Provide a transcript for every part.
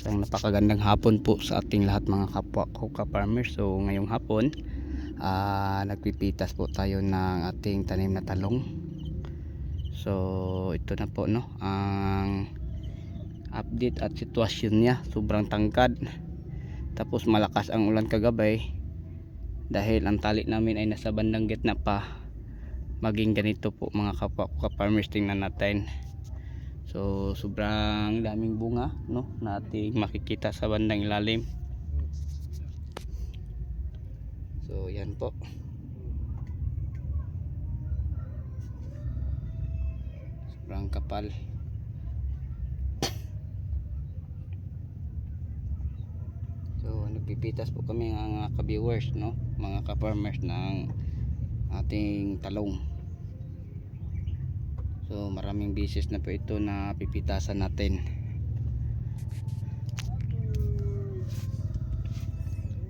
Isang napakagandang hapon po sa ating lahat mga kapwa ko ka-farmers. So ngayong hapon, ah nagpipitas po tayo ng ating tanim na talong. So ito na po no, ang update at sitwasyon niya. Sobrang tangkad. Tapos malakas ang ulan kagabay. Dahil ang tali namin ay nasa bandang gitna pa. Maging ganito po mga kapwa ko ka-farmers tingnan natin. So sobrang daming bunga no na ating makikita sa bandang ilalim. So yan po. Sobrang kapal. So nagpipitas po kami ng mga ka-viewers no, mga ka-farmers ng ating talong. So maraming bisis na po ito na pipitasan natin.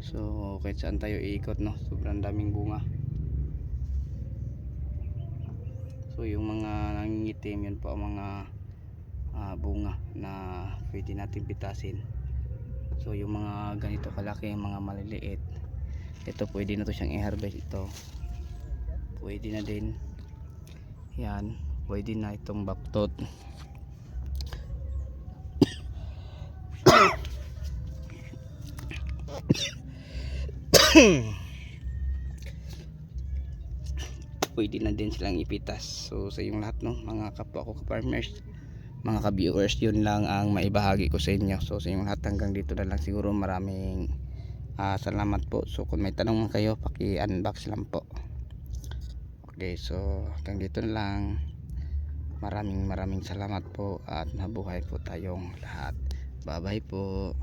So kahit saan tayo iikot no, sobrang daming bunga. So yung mga nangingitim yun po ang mga ah, bunga na pwede natin pitasin. So yung mga ganito kalaki, yung mga maliliit, ito pwede na to siyang i-harvest ito. Pwede na din. Yan, pwede na itong baktot. pwede na din silang ipitas. So sa yung lahat no, mga kapwa ko ka-farmers, mga ka-viewers, yun lang ang maibahagi ko sa inyo. So sa yung lahat hanggang dito na lang siguro maraming ah, salamat po. So kung may tanong kayo, paki-unbox lang po. Okay, so hanggang dito na lang. Maraming maraming salamat po at mabuhay po tayong lahat. Bye bye po.